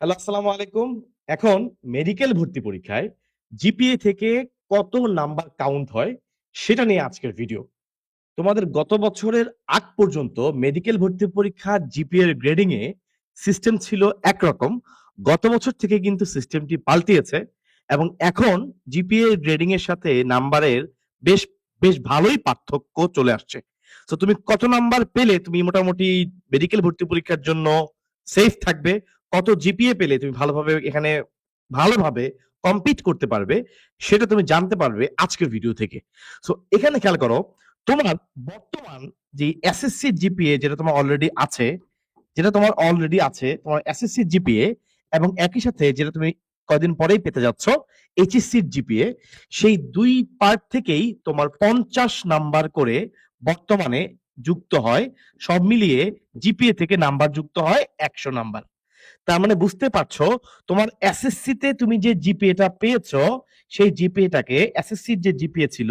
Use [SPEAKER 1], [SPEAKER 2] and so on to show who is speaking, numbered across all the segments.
[SPEAKER 1] Hello, আসসালামু আলাইকুম। এখন মেডিকেল ভর্তি পরীক্ষায় জিপিএ থেকে কত নাম্বার কাউন্ট হয় সেটা নিয়ে আজকের ভিডিও তোমাদের গত বছরের আগ পর্যন্ত মেডিকেল ভর্তি পরীক্ষা জিপিএ এর গ্রেডিং এ সিস্টেম ছিল একরকম। গত বছর থেকে কিন্তু সিস্টেমটি পাল্টিয়েছে এবং এখন জিপিএ গ্রেডিং এর সাথে নাম্বারের বেশ বেশ ভালোই পার্থক্য চলে আসছে। তো তুমি কত নাম্বার পেলে তুমি মোটামুটি মেডিকেল ভর্তি পরীক্ষার জন্য সেফ থাকবে? কত জিপিএ পেলে তুমি ভালোভাবে এখানে ভালোভাবে কম্পিট করতে পারবে, সেটা তুমি জানতে পারবে আজকের ভিডিও থেকে। সো এখানে খেয়াল করো, তোমার বর্তমান যে এসএসসি জিপিএ যেটা তোমার অলরেডি আছে, যেটা তোমার অলরেডি আছে, তোমার এসএসসি জিপিএ এবং একই সাথে যেটা তুমি কয়দিন পরেই পেতে যাচ্ছ এইচএসসি জিপিএ সেই দুই পার্ট থেকেই তোমার পঞ্চাশ নাম্বার করে বর্তমানে যুক্ত হয়, সব মিলিয়ে জিপিএ থেকে নাম্বার যুক্ত হয় একশো নাম্বার তার মানে বুঝতে পারছ, তোমার এসএসসি তে তুমি যে জিপিএটা পেয়েছ, সেই জিপিএটাকে এসএসসির যে জিপিএ ছিল,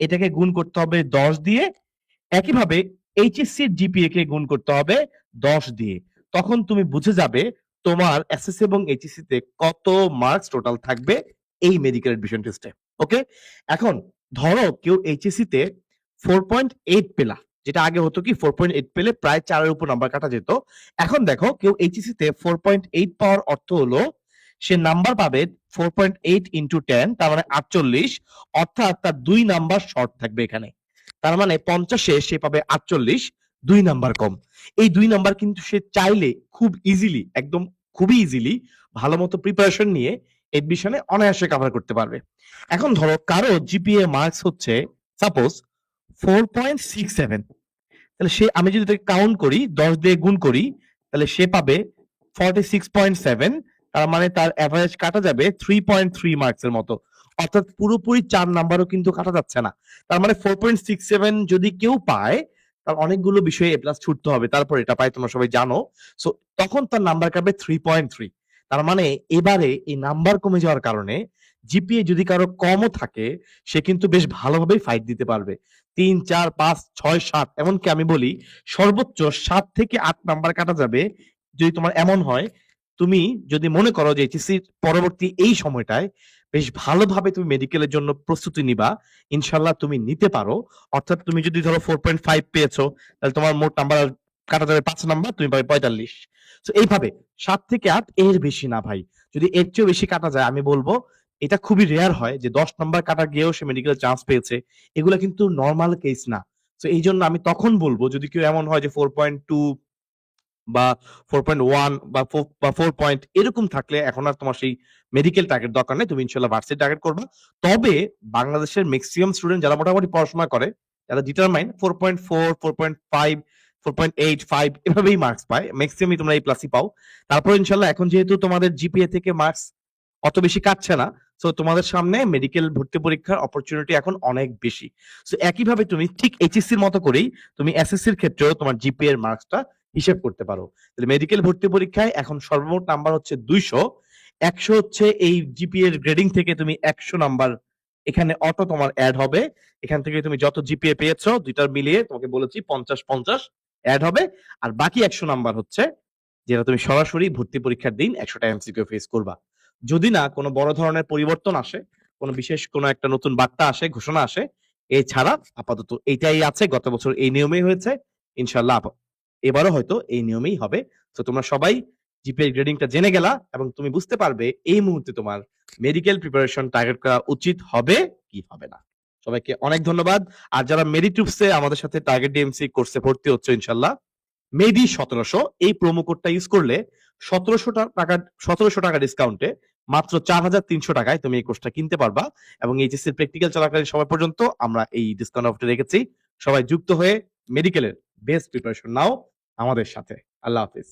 [SPEAKER 1] এটাকে গুণ করতে হবে দশ দিয়ে। একইভাবে এইচএসসি এর জিপিএ কে গুণ করতে হবে দশ দিয়ে। তখন তুমি বুঝে যাবে তোমার এসএসসি এবং এইচএসসি তে কত মার্কস টোটাল থাকবে এই মেডিকেল এডমিশন টেস্টে ওকে এখন ধরো কেউ এইচএসসি তে ফোর পয়েন্ট এইট পেলা। যেটা আগে হতো কি ফোর পয়েন্ট এইট পেলে প্রায় চারের উপর নাম্বার কাটা যেত। এখন দেখো কেউ এইচএসসি তে ফোর পয়েন্ট এইট পাওয়ার অর্থ হলো সে নাম্বার পাবে four point eight into ten তার মানে আটচল্লিশ, অর্থাৎ তার দুই নাম্বার শর্ট থাকবে এখানে। তার মানে পঞ্চাশে সে পাবে আটচল্লিশ, দুই নাম্বার কম। এই দুই নাম্বার কিন্তু সে চাইলে খুব ইজিলি একদম খুবই ইজিলি ভালো মতো প্রিপারেশন নিয়ে এডমিশনে অনায়াসে কভার করতে পারবে। এখন ধরো কারও জিপিএ মার্কস হচ্ছে suppose four point six seven তাহলে সে, আমি যদি তাকে কাউন্ট করি, দশ দিয়ে গুণ করি, তাহলে সে পাবে ফর্টি সিক্স পয়েন্ট সেভেন তার মানে তার অ্যাভারেজ কাটা যাবে থ্রি পয়েন্ট থ্রি মার্কস এর মতো। অর্থাৎ পুরোপুরি চার নাম্বারও কিন্তু কাটা যাচ্ছে না। তার মানে ফোর পয়েন্ট সিক্স সেভেন যদি কেউ পায়, তার অনেকগুলো বিষয়ে এ প্লাস ছুটতে হবে, তারপর এটা পায়, তোমরা সবাই জানো। সো তখন তার নাম্বার কাটবে থ্রি পয়েন্ট থ্রি তার মানে এবারে এই নাম্বার কমে যাওয়ার কারণে জিপিএ যদি কারও কমও থাকে, সে কিন্তু বেশ ভালোভাবেই ফাইট দিতে পারবে। তিন, চার, পাঁচ, ছয়, সাত, এমনকি আমি বলি সর্বোচ্চ সাত থেকে আট নাম্বার কাটা যাবে যদি তোমার এমন হয়। তুমি যদি মনে করো যে এইচএসসি পরবর্তী এই সময়টায় বেশ ভালোভাবে তুমি মেডিকেলের জন্য প্রস্তুতি নিবা, ইনশাল্লাহ তুমি নিতে পারো। অর্থাৎ তুমি যদি ধরো ফোর পয়েন্ট ফাইভ পেয়েছ, তাহলে তোমার মোট নাম্বার কাটা যাবে পাঁচ নাম্বার তুমি পাবে পঁয়তাল্লিশ। তো এইভাবে সাত থেকে আট এর বেশি না ভাই। যদি এর চেয়েও বেশি কাটা যায়, আমি বলব এটা খুবই রেয়ার হয় যে দশ নম্বর কাটা গিয়েও সে মেডিকেল চান্স পেয়েছে। এগুলো কিন্তু নর্মাল কেস না। তো এই জন্য আমি তখন বলব, যদি কেউ এমন হয় যে ফোর পয়েন্ট টু বা ফোর পয়েন্ট ওয়ান বা বা ফোর পয়েন্ট এরকম থাকলে এখন আর তোমার সেই মেডিকেল টার্গেট দরকার নেই। তুমি ইনশাল্লাহ ভার্সিটি টার্গেট করবে। তবে বাংলাদেশের ম্যাক্সিমাম স্টুডেন্ট যারা মোটামুটি পড়াশোনা করে, যারা determine four point four four point five four point eight five এভাবেই মার্কস পায়। ম্যাক্সিমামই তোমরা এই প্লাসই পাও। তারপর ইনশাল্লাহ এখন যেহেতু তোমাদের জিপিএ থেকে মার্কস অত বেশি কাটছে না। সো তোমাদের সামনে মেডিকেল ভর্তি পরীক্ষার অপরচুনিটি এখন অনেক বেশি। সো একইভাবে তুমি ঠিক এইচএসসির মতো করেই তুমি এসএসসির ক্ষেত্রেও তোমার জিপিএ এর মার্কসটা হিসেব করতে পারো। তাহলে মেডিকেল ভর্তি পরীক্ষায় এখন সর্বমোট নাম্বার হচ্ছে দুইশো। একশো হচ্ছে এই জিপিএ এর গ্রেডিং থেকে তুমি একশো নাম্বার এখানে অটো তোমার অ্যাড হবে। এখান থেকে তুমি যত জিপিএ পেয়েছ, দুইটার মিলিয়ে তোমাকে বলেছি পঞ্চাশ পঞ্চাশ অ্যাড হবে। আর বাকি একশো নাম্বার হচ্ছে, যেটা তুমি সরাসরি ভর্তি পরীক্ষার দিন একশোটা এমসিকিউ ফেস করবা। যদি না কোনো বড় ধরনের পরিবর্তন আসে, কোনো বিশেষ কোনো একটা নতুন বার্তা আসে, ঘোষণা আসে, এছাড়া আপাতত এইটাই আছে, গত বছর এই নিয়মেই হয়েছে ইনশাল্লাহ এবারও হয়তো এই নিয়মেই হবে। তো তোমরা সবাই জিপিএ গ্রেডিংটা জেনে গেলা এবং তুমি বুঝতে পারবে এই মুহূর্তে তোমার মেডিকেল প্রিপারেশন টার্গেট করা উচিত হবে কি হবে না। সবাইকে অনেক ধন্যবাদ। আর যারা মেডিটুপসে আমাদের সাথে টার্গেট ডিএমসি কোর্সে ভর্তি হচ্ছে ইনশাল্লাহ মেডি সতেরোশো। এই প্রোমো কোডটা ইউজ করলে সতেরোশো টাকা সতেরোশো টাকা ডিসকাউন্টে মাত্র চার হাজার তিনশো টাকায় তুমি এই কোর্সটা কিনতে পারবা এবং এইচএসসি প্র্যাকটিক্যাল চলাকালীন সময় পর্যন্ত আমরা এই ডিসকাউন্ট অফারটা রেখেছি। সবাই যুক্ত হয়ে মেডিকেলের বেস্ট প্রিপারেশন নাও আমাদের সাথে। আল্লাহ হাফিজ।